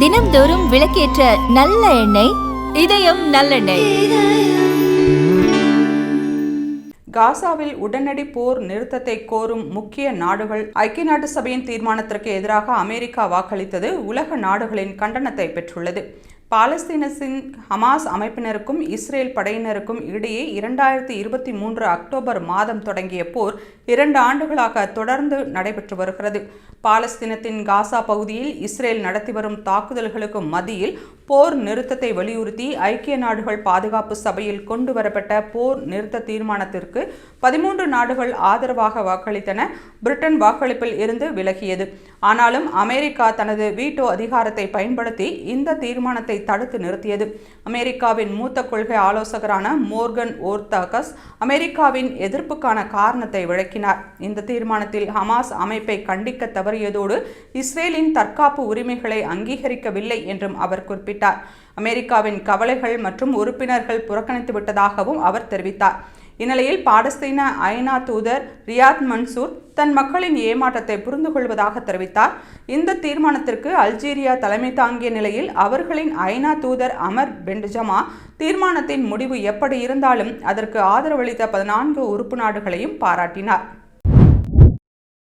தினம்தோறும் விளக்கேற்ற நல்ல எண்ணெய் இதயம் நல்லெண்ணெய். காசாவில் உடனடி போர் நிறுத்தத்தை கோரும் முக்கிய நாடுகள் ஐக்கிய நாட்டு சபையின் தீர்மானத்திற்கு எதிராக அமெரிக்கா வாக்களித்தது உலக நாடுகளின் கண்டனத்தை பெற்றுள்ளது. பாலஸ்தீனத்தின் ஹமாஸ் அமைப்பினருக்கும் இஸ்ரேல் படையினருக்கும் இடையே இரண்டாயிரத்தி இருபத்தி மூன்று அக்டோபர் மாதம் தொடங்கிய போர் இரண்டு ஆண்டுகளாக தொடர்ந்து நடைபெற்று வருகிறது. பாலஸ்தீனத்தின் காசா பகுதியில் இஸ்ரேல் நடத்தி வரும் தாக்குதல்களுக்கு மத்தியில் போர் நிறுத்தத்தை வலியுறுத்தி ஐக்கிய நாடுகள் பாதுகாப்பு சபையில் கொண்டு வரப்பட்ட போர் நிறுத்த தீர்மானத்திற்கு பதிமூன்று நாடுகள் ஆதரவாக வாக்களித்தன. பிரிட்டன் வாக்களிப்பில் இருந்து விலகியது. ஆனாலும் அமெரிக்கா தனது வீட்டோ அதிகாரத்தை பயன்படுத்தி இந்த தீர்மானத்தை தடுத்து நிறுத்தியது. அமெரிக்காவின் மூத்த கொள்கை ஆலோசகரான மோர்கன் ஓர்தாகஸ் அமெரிக்காவின் எதிர்ப்புக்கான காரணத்தை விளக்கினார். இந்த தீர்மானத்தில் ஹமாஸ் அமைப்பை கண்டிக்க தவறியதோடு இஸ்ரேலின் தற்காப்பு உரிமைகளை அங்கீகரிக்கவில்லை என்றும் அவர் குறிப்பிட்டார். அமெரிக்காவின் கவலைகள் மற்றும் உறுப்பினர்கள் புறக்கணித்து விட்டதாகவும் அவர் தெரிவித்தார். இந்நிலையில் பாலஸ்தீன ஐநா தூதர் ரியாத் மன்சூர் தன் மக்களின் ஏமாற்றத்தை புரிந்து கொள்வதாக தெரிவித்தார். இந்த தீர்மானத்திற்கு அல்ஜீரியா தலைமை தாங்கிய நிலையில் அவர்களின் ஐநா தூதர் அமர் பென்ஜமா தீர்மானத்தின் முடிவு எப்படி இருந்தாலும் அதற்கு ஆதரவளித்த பதினான்கு உறுப்பு நாடுகளையும் பாராட்டினார்.